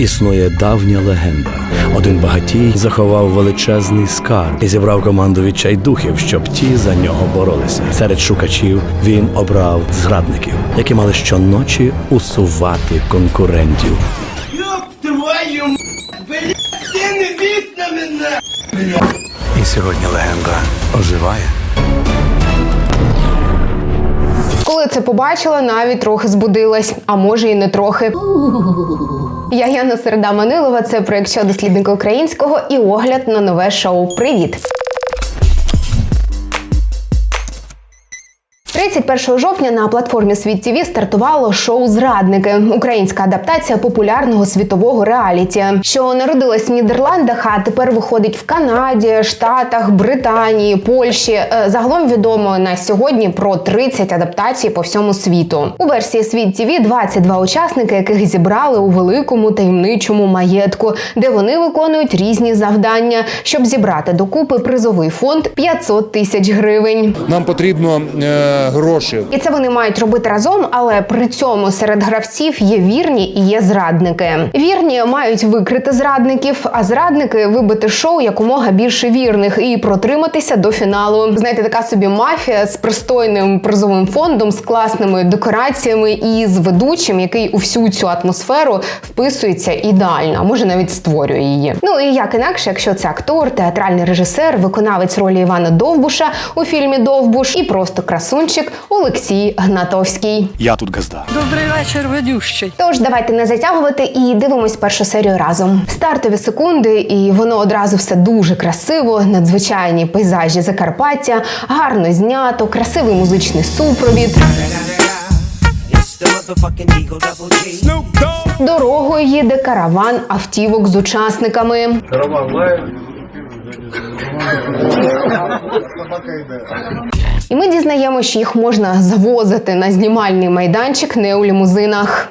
Існує давня легенда. Один багатій заховав величезний скарб і зібрав команду відчайдухів, щоб ті за нього боролися. Серед шукачів він обрав зрадників, які мали щоночі усувати конкурентів. Ёб твою м***, блядь, ты не меня! І сьогодні легенда оживає. Коли це побачила, навіть трохи збудилась, а може і не трохи. Я Яна Середа Манилова. Це проєкт «Що дослідника українського і огляд на нове шоу. Привіт! 31 жовтня на платформі Світ ТВ стартувало шоу Зрадники, українська адаптація популярного світового реаліті, що народилась в Нідерландах, а тепер виходить в Канаді, Штатах, Британії, Польщі. Е, Загалом відомо на сьогодні про 30 адаптацій по всьому світу. У версії Світ ТВ 22 учасники, яких зібрали у великому таємничому маєтку, де вони виконують різні завдання, щоб зібрати докупи призовий фонд 500 тисяч гривень. Нам потрібно е, гроші. І це вони мають робити разом, але при цьому серед гравців є вірні і є зрадники. Вірні мають викрити зрадників, а зрадники вибити шоу якомога більше вірних і протриматися до фіналу. Знаєте, така собі мафія з пристойним призовим фондом, з класними декораціями і з ведучим, який у всю цю атмосферу вписується ідеально, а може навіть створює її. Ну і як інакше, якщо це актор, театральний режисер, виконавець ролі Івана Довбуша у фільмі Довбуш і просто красунчик Олексій Гнатовський. Я тут газда. Добрий вечір, ведющий. Тож давайте не затягувати і дивимось першу серію разом. Стартові секунди, і воно одразу все дуже красиво, надзвичайні пейзажі Закарпаття, гарно знято, красивий музичний супровід. Дорогою їде караван автівок з учасниками. І ми дізнаємося, що їх можна завозити на знімальний майданчик не у лімузинах.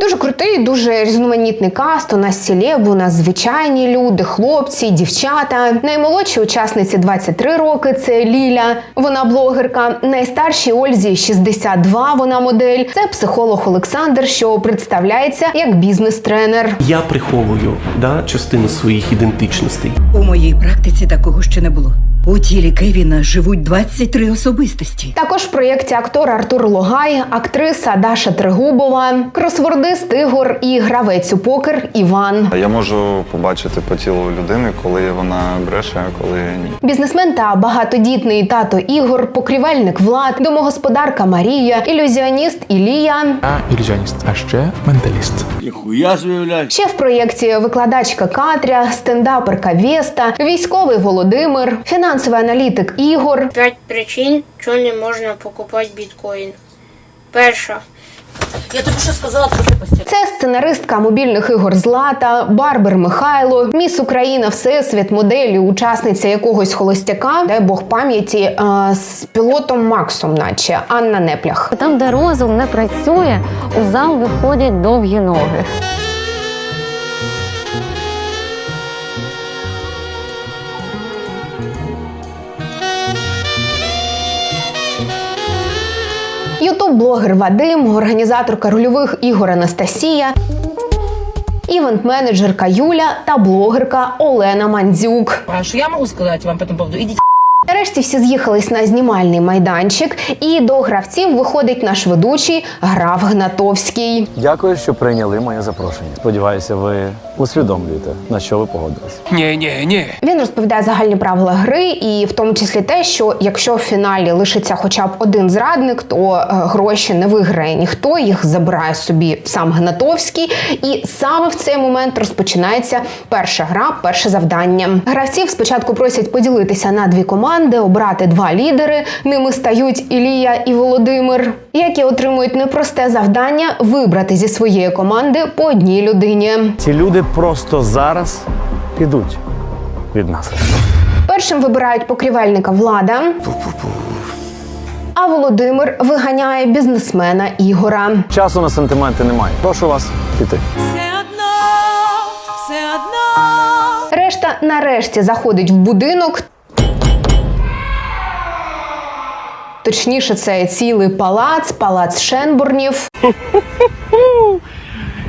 Дуже крутий, дуже різноманітний каст. У нас селеб, у нас звичайні люди, хлопці, дівчата. Наймолодші учасниці 23 роки. Це Ліля. Вона блогерка. Найстаршій Ользі 62, Вона модель. Це психолог Олександр, що представляється як бізнес-тренер. Я приховую да, частину своїх ідентичностей. У моїй практиці такого ще не було. У тілі Кевіна живуть 23 особистості. Також в проєкті актор Артур Логай, актриса Даша Трегубова, кросвордист Ігор і гравець у покер Іван. Я можу побачити по тілу людини, коли вона бреше, а коли ні. Бізнесмен та багатодітний тато Ігор, покрівельник Влад, домогосподарка Марія, ілюзіоніст Ілія. Я ілюзіоніст, а ще менталіст. Нихуя себе! Ще в проєкті викладачка Катря, стендаперка Веста, військовий Володимир, фінансовий аналітик Ігор, П'ять причин, чого не можна покупати біткоін. Перша. Я тобі що сказала про Це сценаристка мобільних ігор Злата, Барбер Михайло, Міс Україна, Всесвіт, моделі, учасниця якогось холостяка, дай Бог пам'яті е, з пілотом Максом, наче Анна Неплях. Там, де розум не працює, у зал виходять довгі ноги. Ютуб-блогер Вадим, організаторка рольових ігор Анастасія, івент-менеджерка Юля та блогерка Олена Мандзюк. А що я можу сказати вам по цьому поводу? Ідіть. Нарешті всі з'їхались на знімальний майданчик, і до гравців виходить наш ведучий Граф Гнатовський. Дякую, що прийняли моє запрошення. Сподіваюся, ви усвідомлюєте, на що ви погодились. Ні, ні, ні. Він розповідає загальні правила гри, і в тому числі те, що якщо в фіналі лишиться хоча б один зрадник, то е, гроші не виграє ніхто, їх забирає собі сам Гнатовський. І саме в цей момент розпочинається перша гра, перше завдання. Гравців спочатку просять поділитися на дві команди, обрати два лідери. Ними стають Ілія і Володимир, які отримують непросте завдання вибрати зі своєї команди по одній людині. Ці люди просто зараз підуть від нас. Першим вибирають покрівельника влада. А Володимир виганяє бізнесмена Ігора. Часу на сентименти немає. Прошу вас піти. Решта нарешті заходить в будинок. Точніше, це цілий палац, палац Шенбурнів.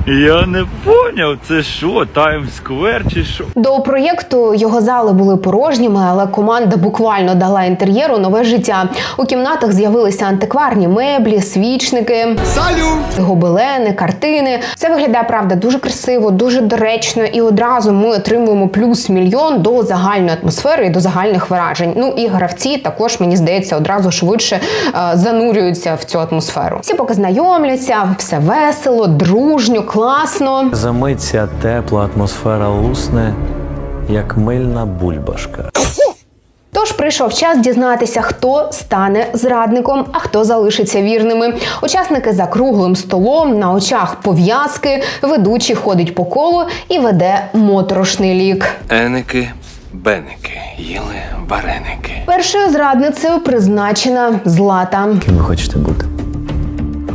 Я не поняв, це що, Таймсквер чи що? До проєкту його зали були порожніми, але команда буквально дала інтер'єру нове життя. У кімнатах з'явилися антикварні меблі, свічники, Салют! гобелени, картини. Це виглядає правда дуже красиво, дуже доречно, і одразу ми отримуємо плюс мільйон до загальної атмосфери і до загальних вражень. Ну і гравці також мені здається одразу швидше е, занурюються в цю атмосферу. Всі поки знайомляться, все весело, дружньо, класно. Замить ця тепла атмосфера лусне, як мильна бульбашка. Тож прийшов час дізнатися, хто стане зрадником, а хто залишиться вірними. Учасники за круглим столом на очах пов'язки, ведучий ходить по колу і веде моторошний лік. Еники, беники, їли вареники. Першою зрадницею призначена Злата. Ким ви хочете бути?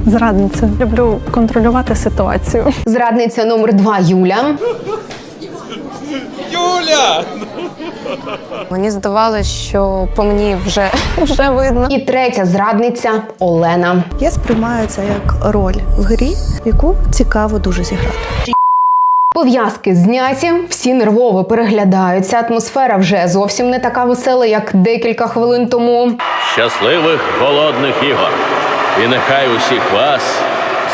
Зрадниця. Люблю контролювати ситуацію. Зрадниця номер два Юля. Юля! Мені здавалося, що по мені вже, вже видно. І третя зрадниця Олена. Я сприймаю це як роль в грі, яку цікаво дуже зіграти. Пов'язки зняті, всі нервово переглядаються. Атмосфера вже зовсім не така весела, як декілька хвилин тому. Щасливих голодних ігор! І нехай усіх вас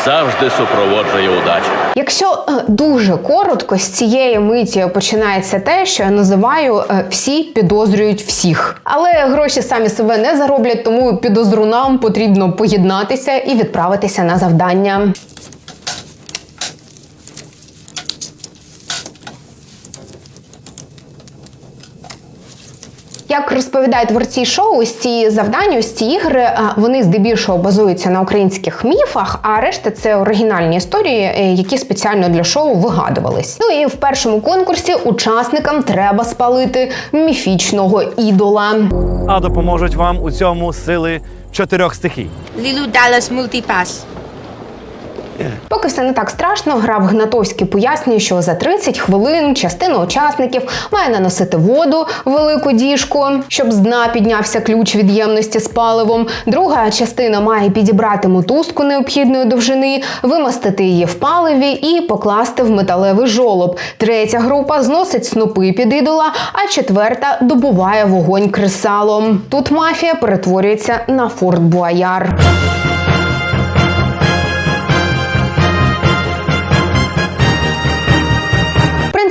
завжди супроводжує удача. Якщо е, дуже коротко, з цієї миті починається те, що я називаю е, всі підозрюють всіх. Але гроші самі себе не зароблять, тому підозрунам потрібно поєднатися і відправитися на завдання. Як розповідають творці шоу, ось ці завдання, ось ці ігри, вони здебільшого базуються на українських міфах, а решта це оригінальні історії, е, які спеціально для шоу вигадувались. Ну і в першому конкурсі учасникам треба спалити міфічного ідола. А допоможуть вам у цьому сили чотирьох стихій. Лілу Даллас Мультипас. Поки все не так страшно, граф Гнатовський пояснює, що за 30 хвилин частина учасників має наносити воду велику діжку, щоб з дна піднявся ключ від ємності з паливом. Друга частина має підібрати мотузку необхідної довжини, вимастити її в паливі і покласти в металевий жолоб. Третя група зносить снопи під ідола, а четверта добуває вогонь кресалом. Тут мафія перетворюється на Форт Буаяр.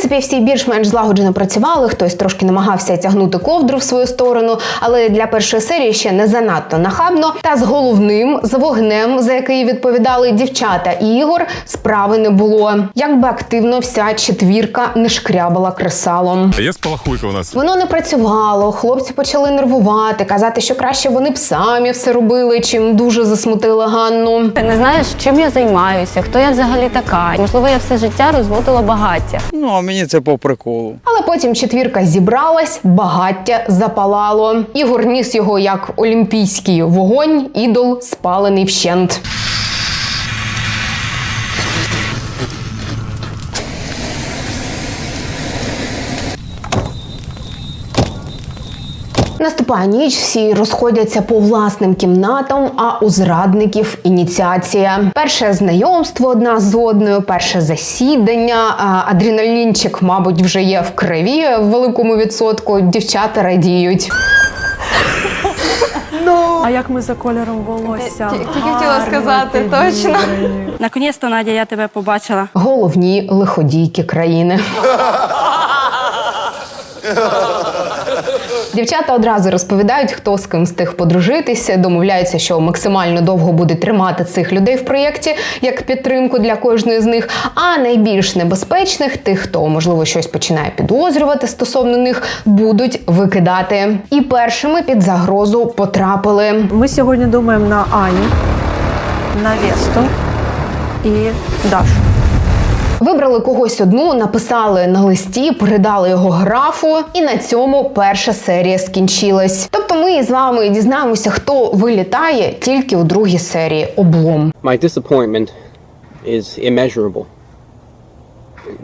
Принципі, всі більш-менш злагоджено працювали. Хтось трошки намагався тягнути ковдру в свою сторону, але для першої серії ще не занадто нахабно. Та з головним з вогнем, за який відповідали дівчата і Ігор, справи не було. Як би активно вся четвірка не шкрябала кресалом. А Є спалахуйка у нас. Воно не працювало. Хлопці почали нервувати, казати, що краще вони б самі все робили, чим дуже засмутили Ганну. Ти не знаєш, чим я займаюся, хто я взагалі така. Можливо, я все життя розводила багаття. Ну, а мені це по приколу. Але потім четвірка зібралась, багаття запалало. Ігор ніс його як олімпійський вогонь, ідол спалений вщент. Наступає ніч, всі розходяться по власним кімнатам, а у зрадників ініціація. Перше знайомство одна з одною, перше засідання. Адреналінчик, мабуть, вже є в крові в великому відсотку. Дівчата радіють. А як ми за кольором волосся? Тільки хотіла сказати, точно. Наконець-то, Надя, я тебе побачила. Головні лиходійки країни. Дівчата одразу розповідають, хто з ким встиг подружитися, домовляються, що максимально довго буде тримати цих людей в проєкті як підтримку для кожної з них. А найбільш небезпечних, тих, хто можливо щось починає підозрювати стосовно них, будуть викидати. І першими під загрозу потрапили. Ми сьогодні думаємо на Аню, на Весту і Дашу. Вибрали когось одну, написали на листі, передали його графу, і на цьому перша серія скінчилась. Тобто, ми з вами дізнаємося, хто вилітає тільки у другій серії облом. My disappointment is immeasurable.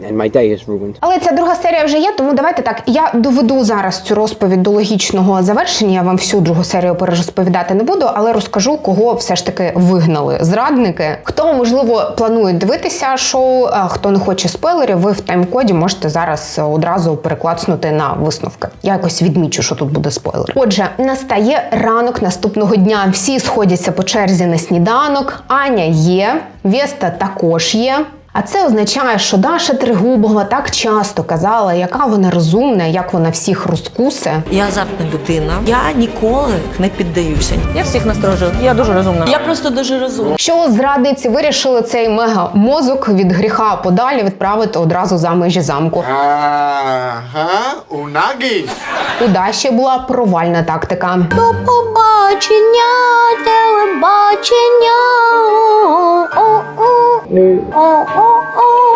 And my day is ruined. Але ця друга серія вже є, тому давайте так. Я доведу зараз цю розповідь до логічного завершення. Я вам всю другу серію перерозповідати не буду, але розкажу, кого все ж таки вигнали зрадники. Хто можливо планує дивитися шоу, а хто не хоче спойлерів, ви в тайм-коді можете зараз одразу переклацнути на висновки. Я якось відмічу, що тут буде спойлер. Отже, настає ранок наступного дня. Всі сходяться по черзі на сніданок. Аня є, Веста також є. А це означає, що Даша Тригубова так часто казала, яка вона розумна, як вона всіх розкусе. Я завжди людина. Я ніколи не піддаюся. Я всіх насторожую. Я дуже розумна. Я просто дуже розумна. Що зрадниці вирішили цей мега мозок від гріха подалі відправити одразу за межі замку. Ага, унагі. У Даші була провальна тактика. До побачення, телебачення.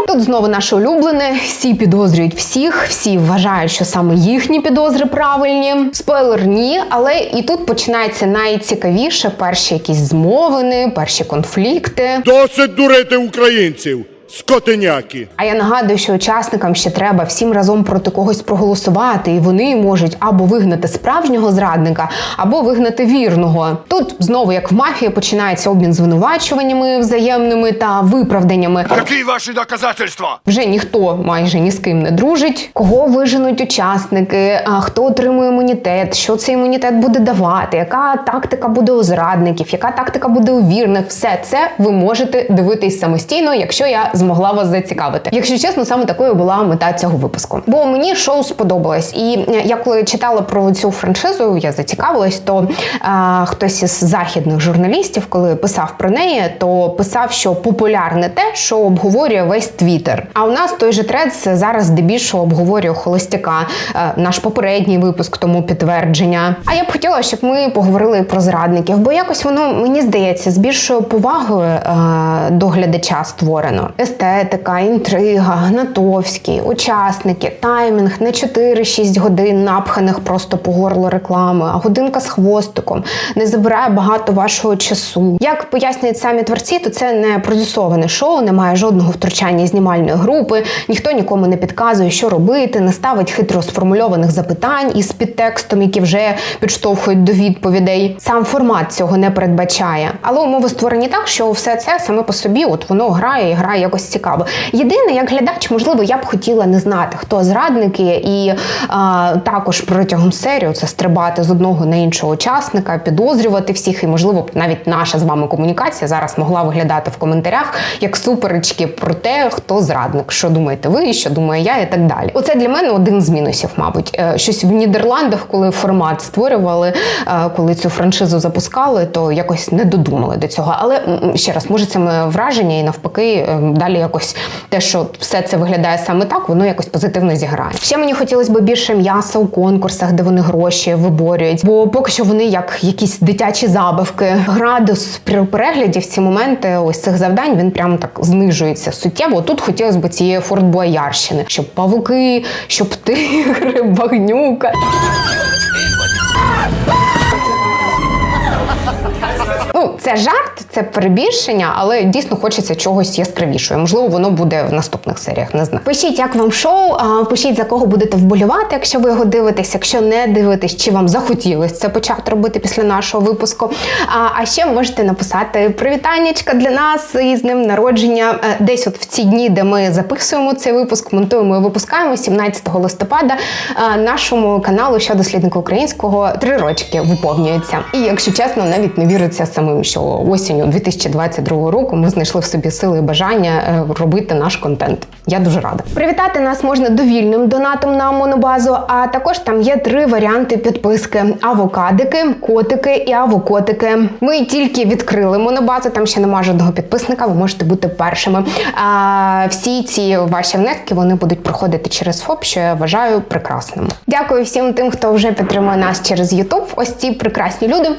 Тут знову наше улюблене. Всі підозрюють всіх, всі вважають, що саме їхні підозри правильні. Спойлер ні, але і тут починається найцікавіше: перші якісь змовини, перші конфлікти. Досить дурити українців, скотиняки. А я нагадую, що учасникам ще треба всім разом проти когось проголосувати, і вони можуть або вигнати справжнього зрадника, або вигнати вірного. Тут знову, як в мафії, починається обмін звинувачуваннями взаємними та виправданнями. Які ваші доказательства? Вже ніхто майже ні з ким не дружить. Кого виженуть учасники, а хто отримує імунітет, що цей імунітет буде давати, яка тактика буде у зрадників, яка тактика буде у вірних. Все це ви можете дивитись самостійно, якщо я змогла вас зацікавити. Якщо чесно, саме такою була мета цього випуску. Бо мені шоу сподобалось, і е, я коли читала про цю франшизу, я зацікавилась, то а, хтось із західних журналістів, коли писав про неї, то писав, що популярне те, що обговорює весь твіттер. А у нас той же трец зараз здебільшого обговорює холостяка. Е, Наш попередній випуск тому підтвердження. А я б хотіла, щоб ми поговорили про зрадників, бо якось воно мені здається з більшою повагою е, до глядача створено. Естетика, інтрига, гнатовський, учасники, таймінг не 4-6 годин напханих просто по горло реклами, а годинка з хвостиком не забирає багато вашого часу. Як пояснюють самі творці, то це не продюсоване шоу, немає жодного втручання знімальної групи, ніхто нікому не підказує, що робити, не ставить хитро сформульованих запитань із підтекстом, які вже підштовхують до відповідей. Сам формат цього не передбачає. Але умови створені так, що все це саме по собі, от воно грає і грає якось цікаво. Єдине, як глядач, можливо, я б хотіла не знати, хто зрадники, і а, також протягом серії це стрибати з одного на іншого учасника, підозрювати всіх, і можливо навіть наша з вами комунікація зараз могла виглядати в коментарях як суперечки про те, хто зрадник, що думаєте ви, що думаю я, і так далі. Оце для мене один з мінусів, мабуть. Е, Щось в Нідерландах, коли формат створювали, е, коли цю франшизу запускали, то якось не додумали до цього. Але ще раз, може, це моє враження, і навпаки, е, далі якось те, що все це виглядає саме так, воно якось позитивно зіграє. Ще мені хотілося б більше м'яса у конкурсах, де вони гроші виборюють, бо поки що вони як якісь дитячі забавки. Градус при перегляді в ці моменти ось цих завдань він прям так знижується суттєво. Тут хотілося б цієї фортбоярщини, щоб павуки, щоб тигри, багнюка. Ну, це жарт, це перебільшення, але дійсно хочеться чогось яскравішого. Можливо, воно буде в наступних серіях. Не знаю. Пишіть, як вам шоу. Пишіть за кого будете вболівати, якщо ви його дивитесь. Якщо не дивитесь, чи вам захотілося це почати робити після нашого випуску. А, ще можете написати привітаннячка для нас із днем народження. Е, Десь от в ці дні, де ми записуємо цей випуск, монтуємо і випускаємо 17 листопада. е, Нашому каналу що дослідника українського три рочки виповнюється. І якщо чесно, навіть не віриться самим, що осінню 2022 року ми знайшли в собі сили і бажання е, робити наш контент. Я дуже рада. Привітати нас можна довільним донатом на монобазу. А також там є три варіанти підписки: авокадики, котики і авокотики. Ми тільки відкрили монобазу, там ще немає жодного підписника. Ви можете бути першими. А всі ці ваші внески вони будуть проходити через ФОП, що я вважаю прекрасним. Дякую всім тим, хто вже підтримує нас через YouTube. Ось ці прекрасні люди.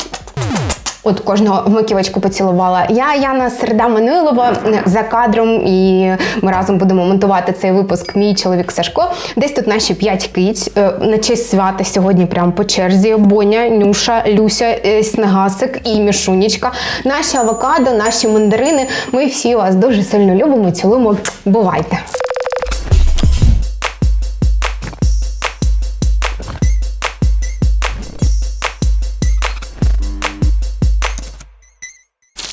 От кожного в маківочку поцілувала. Я Яна Середа Манилова за кадром, і ми разом будемо монтувати цей випуск. Мій чоловік Сашко. Десь тут наші п'ять киць Е, на честь свята сьогодні. Прямо по черзі. Боня, Нюша, Люся, е, Снегасик і Мішунічка. Наші авокадо, наші мандарини. Ми всі вас дуже сильно любимо. Цілуємо. Бувайте!